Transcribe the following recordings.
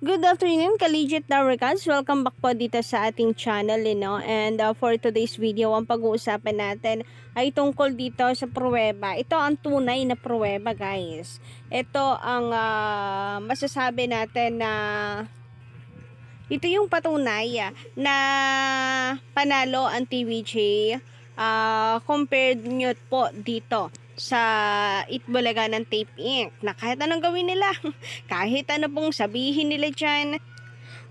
Good afternoon, Collegiate Darwicans. Welcome back po dito sa ating channel, you know? And uh, for today's video, ang pag-uusapan natin ay tungkol dito sa pruweba. Ito ang tunay na pruweba, guys. Ito ang uh, masasabi natin na ito yung patunay ah, na panalo ang TVJ uh, compared nyo po dito sa Itbulaga ng Tape Inc. Na kahit anong gawin nila, kahit ano pong sabihin nila dyan,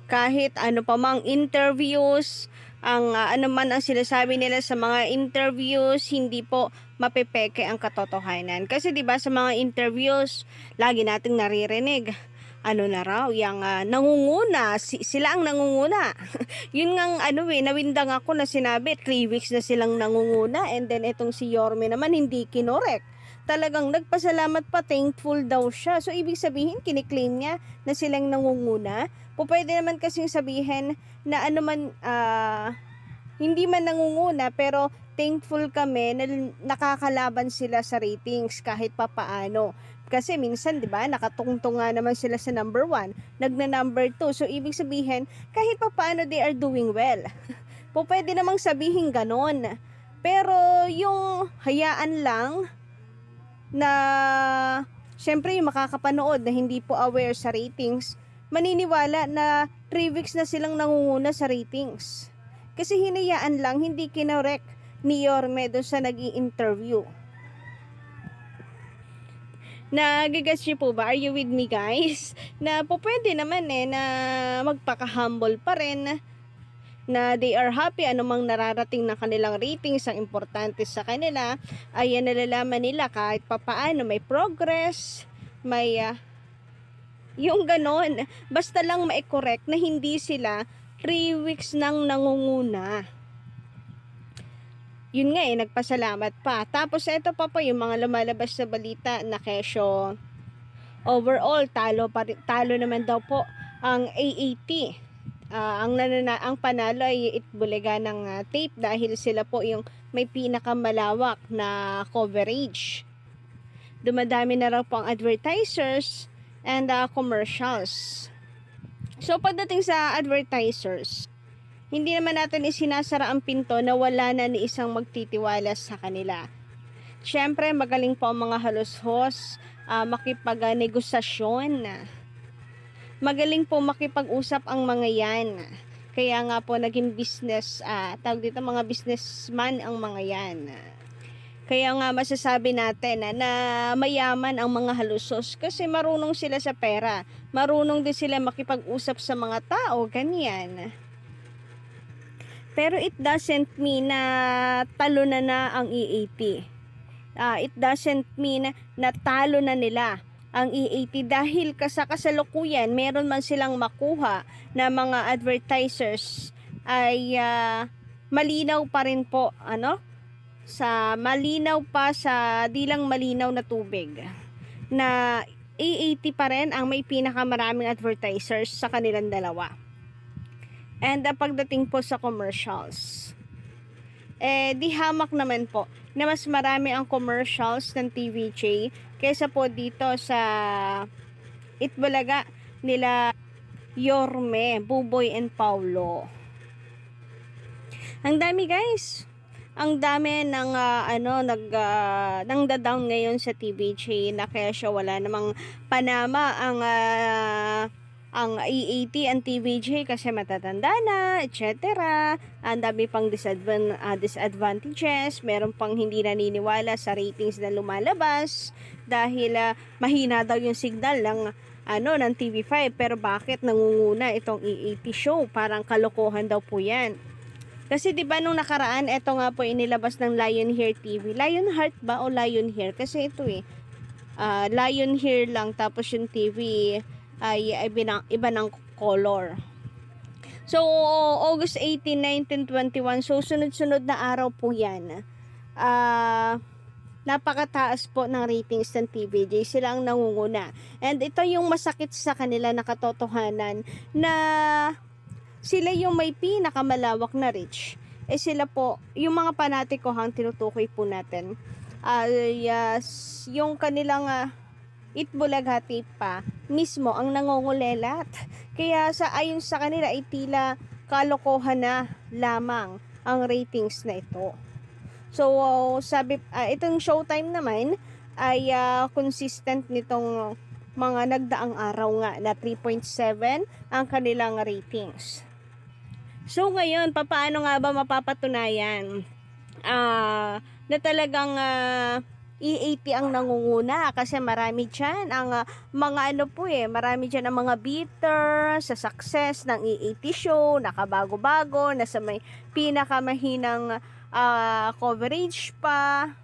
kahit ano pa mang interviews, ang uh, ano man ang sinasabi nila sa mga interviews, hindi po mapepeke ang katotohanan. Kasi 'di ba sa mga interviews, lagi nating naririnig ano na raw, yung uh, nangunguna, si, sila ang nangunguna. Yun ngang ano eh, nawindang ako na sinabi, 3 weeks na silang nangunguna and then itong si Yorme naman hindi kinorek. Talagang nagpasalamat pa, thankful daw siya. So, ibig sabihin, kiniklaim niya na silang nangunguna. Po, pwede naman kasing sabihin na ano man, uh, hindi man nangunguna, pero thankful kami na nakakalaban sila sa ratings kahit papaano. Kasi minsan, di ba, nakatungtong nga naman sila sa number 1, nagna number 2. So, ibig sabihin, kahit pa paano they are doing well. po, pwede namang sabihin ganon. Pero, yung hayaan lang na, syempre, yung makakapanood na hindi po aware sa ratings, maniniwala na 3 weeks na silang nangunguna sa ratings. Kasi hinayaan lang, hindi kinorek ni Yorme doon sa nag interview Nagigas niyo po ba? Are you with me guys? Na po pwede naman eh na magpaka-humble pa rin na they are happy anumang nararating na kanilang ratings ang importante sa kanila ay nalalaman nila kahit papaano may progress may uh, yung ganon basta lang ma-correct na hindi sila 3 weeks nang nangunguna yun nga eh, nagpasalamat pa. Tapos ito pa po yung mga lumalabas sa balita na kesyo overall talo pa talo naman daw po ang AAT. Uh, ah, ang nanana, ang panalo ay itbulaga ng uh, tape dahil sila po yung may pinakamalawak na coverage. Dumadami na raw po ang advertisers and uh, commercials. So pagdating sa advertisers, hindi naman natin isinasara ang pinto na wala na ni isang magtitiwala sa kanila. Siyempre, magaling po ang mga halushos, uh, makipag-negosasyon. Magaling po makipag-usap ang mga yan. Kaya nga po naging business, uh, tawag dito mga businessman ang mga yan. Kaya nga masasabi natin na, na mayaman ang mga halusos kasi marunong sila sa pera. Marunong din sila makipag-usap sa mga tao, ganyan. Pero it doesn't mean na talo na na ang EAT. Uh, it doesn't mean na talo na nila ang EAT dahil sa kasalukuyan meron man silang makuha na mga advertisers ay uh, malinaw pa rin po ano sa malinaw pa sa di lang malinaw na tubig na EAT pa rin ang may pinakamaraming advertisers sa kanilang dalawa. And uh, pagdating po sa commercials, eh di hamak naman po na mas marami ang commercials ng TVJ kaysa po dito sa Itbulaga nila Yorme, Buboy and Paulo. Ang dami guys. Ang dami ng uh, ano nag uh, nang down ngayon sa TVJ na kaya siya wala namang panama ang uh, ang EAT ang TVJ kasi matatanda na, etc. Ang dami pang disadvan uh, disadvantages, meron pang hindi naniniwala sa ratings na lumalabas dahil uh, mahina daw yung signal ng ano ng TV5 pero bakit nangunguna itong EAT show? Parang kalokohan daw po 'yan. Kasi 'di ba nung nakaraan ito nga po inilabas ng Lion Hair TV. Lion Heart ba o Lion Hair? Kasi ito eh. Uh, Lion Hair lang tapos yung TV ay iba ng, color. So, August 18, 1921. So, sunod-sunod na araw po yan. Ah... Uh, napakataas po ng ratings ng TVJ. Sila ang nangunguna. And ito yung masakit sa kanila na katotohanan na sila yung may pinakamalawak na reach. Eh sila po, yung mga panatiko hang tinutukoy po natin, uh, yes, yung kanilang uh, Itbulaghati pa mismo ang nangongulelat. Kaya sa ayon sa kanila ay tila kalokohan na lamang ang ratings na ito. So sabi ah, itong Showtime naman ay ah, consistent nitong mga nagdaang araw nga na 3.7 ang kanilang ratings. So ngayon, papaano nga ba mapapatunayan ah na talagang ah, E80 ang nangunguna kasi marami dyan ang ah, mga ano po eh, marami dyan ang mga bitter sa success ng E80 show, nakabago-bago, nasa may pinakamahinang ah, coverage pa.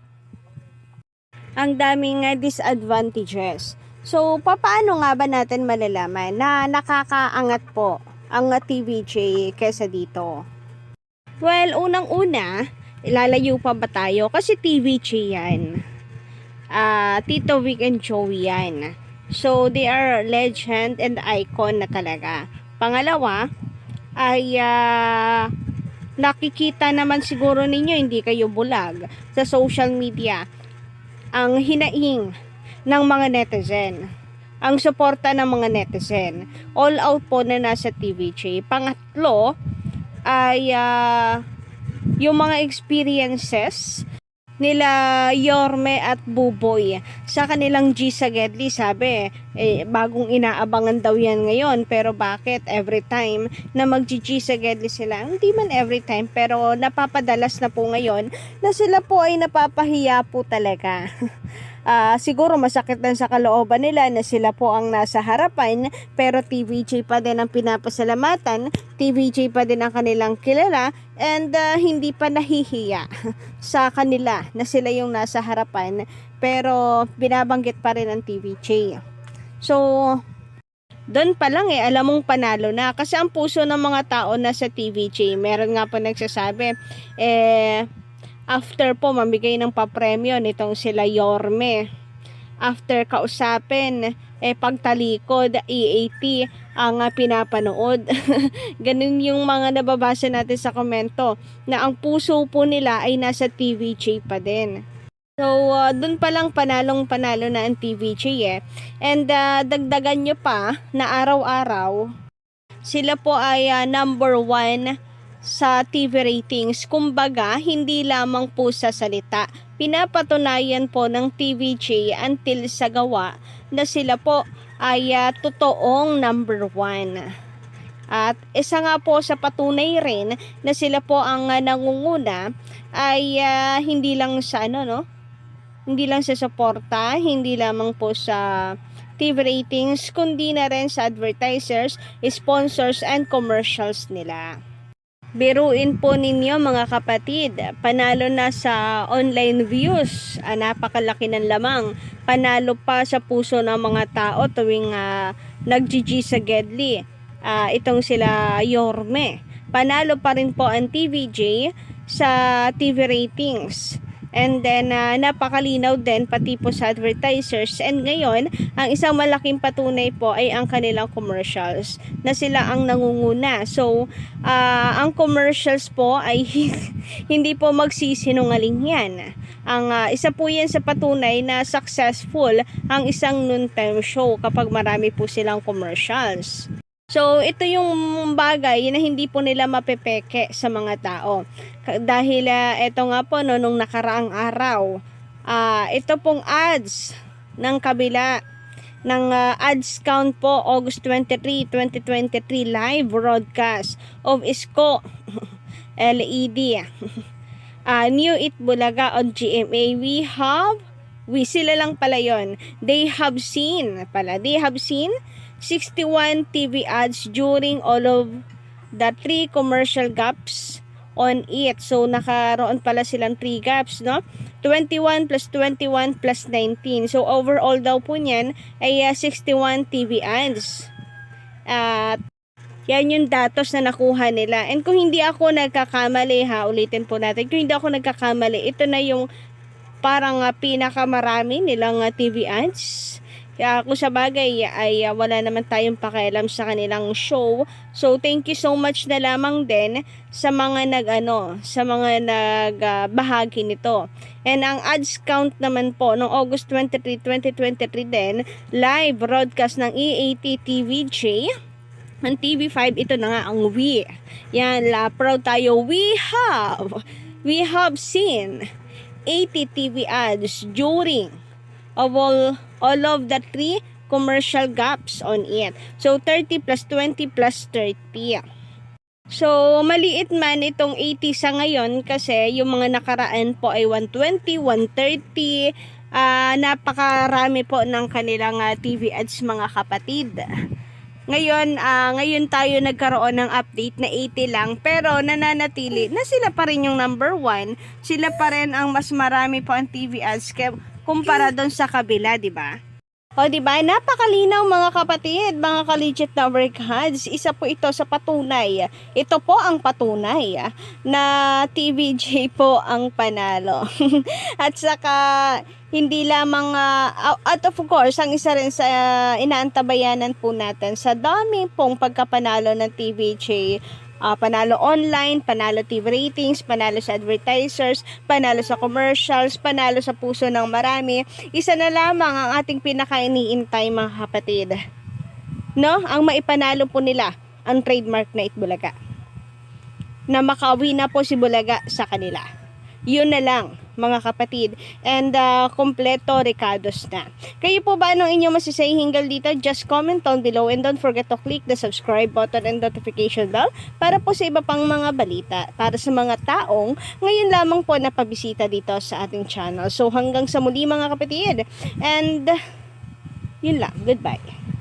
Ang daming ah, disadvantages. So, papaano nga ba natin malalaman na nakakaangat po ang TVJ kesa dito? Well, unang-una, ilalayo pa ba tayo? Kasi TVJ yan. Ah, Tito Vic and Joey yan. So, they are legend and icon na talaga. Pangalawa, ay ah, nakikita naman siguro ninyo, hindi kayo bulag sa social media. Ang hinaing ng mga netizen. Ang suporta ng mga netizen. All out po na nasa TVJ. Pangatlo, ay ah, yung mga experiences nila Yorme at Buboy. Sa kanilang G sa Gedli sabi eh, bagong inaabangan daw yan ngayon pero bakit every time na mag G sa Gedli sila? Hindi man every time pero napapadalas na po ngayon na sila po ay napapahiya po talaga. Ah, siguro masakit lang sa kalooban nila na sila po ang nasa harapan pero TVJ pa din ang pinapasalamatan. TVJ pa din ang kanilang kilala and ah, hindi pa nahihiya sa kanila na sila yung nasa harapan pero binabanggit pa rin ang TVJ so doon pa lang eh, alam mong panalo na. Kasi ang puso ng mga tao na sa TVJ, meron nga po nagsasabi, eh, after po mamigay ng papremyo nitong sila Yorme after kausapin eh pagtalikod EAT ang ah, pinapanood ganun yung mga nababasa natin sa komento na ang puso po nila ay nasa TVJ pa din So, uh, dun pa lang panalong panalo na ang TVJ eh. And ah, dagdagan nyo pa na araw-araw, sila po ay ah, number one sa TV ratings. Kumbaga, hindi lamang po sa salita. Pinapatunayan po ng TVJ until sa gawa na sila po ay ah, totoong number one. At isa nga po sa patunay rin na sila po ang ah, nangunguna ay ah, hindi lang sa ano no, hindi lang sa suporta, hindi lamang po sa TV ratings, kundi na rin sa advertisers, sponsors, and commercials nila. Biruin po ninyo mga kapatid, panalo na sa online views, ah, napakalaki ng lamang. Panalo pa sa puso ng mga tao tuwing uh, nag-GG sa Gedli. Ah, itong sila Yorme. Panalo pa rin po ang TVJ sa TV ratings. And then, ah, napakalinaw din pati po sa advertisers. And ngayon, ang isang malaking patunay po ay ang kanilang commercials na sila ang nangunguna. So, ah, ang commercials po ay hindi po magsisinungaling yan. Ang ah, isa po yan sa patunay na successful ang isang noontime show kapag marami po silang commercials. So, ito yung bagay na hindi po nila mapepeke sa mga tao. Dahil ah, ito nga po, no, nung nakaraang araw, ah, ito pong ads ng kabila ng ah, ads count po August 23, 2023 live broadcast of ISCO LED. Ah, New It Bulaga on GMA. We have, we sila lang pala yon. They have seen pala. They have seen 61 TV ads during all of the three commercial gaps on it. So, nakaroon pala silang 3 gaps, no? 21 plus 21 plus 19. So, overall daw po niyan ay ah, 61 TV ads. At, yan yung datos na nakuha nila. And kung hindi ako nagkakamali ha, ulitin po natin. Kung hindi ako nagkakamali, ito na yung parang uh, pinakamarami nilang ah, TV ads. Kaya kung sa bagay ay ah, wala naman tayong pakialam sa kanilang show. So thank you so much na lamang din sa mga nag ano, sa mga nag ah, bahagi nito. And ang ads count naman po noong August 23, 2023 din, live broadcast ng EAT TVJ ang TV5 ito na nga ang we. Yan, la proud tayo. We have we have seen 80 TV ads during of all all of the three commercial gaps on it. So 30 plus 20 plus 30. So, maliit man itong 80 sa ngayon kasi yung mga nakaraan po ay 120, 130. Ah, napakarami po ng kanilang ah, TV ads mga kapatid. Ngayon, ah, ngayon tayo nagkaroon ng update na 80 lang pero nananatili na sila pa rin yung number one. Sila pa rin ang mas marami po ang TV ads ke- kumpara doon sa kabila, di ba? O, di ba? Napakalinaw mga kapatid, mga ka-legit na workhads. Isa po ito sa patunay. Ito po ang patunay na TVJ po ang panalo. At saka, hindi lamang, ah, at of course, ang isa rin sa ah, inaantabayanan po natin sa dami pong pagkapanalo ng TVJ Ah, panalo online, panalo TV ratings, panalo sa advertisers, panalo sa commercials, panalo sa puso ng marami. Isa na lamang ang ating pinaka-iniintay mga kapatid. No? Ang maipanalo po nila, ang trademark na Itbulaga. Na makauwi na po si Bulaga sa kanila. Yun na lang, mga kapatid. And uh, kompleto recados na. Kayo po ba anong inyong masisay hingal dito? Just comment down below and don't forget to click the subscribe button and notification bell para po sa iba pang mga balita. Para sa mga taong ngayon lamang po napabisita dito sa ating channel. So hanggang sa muli mga kapatid. And yun lang. Goodbye.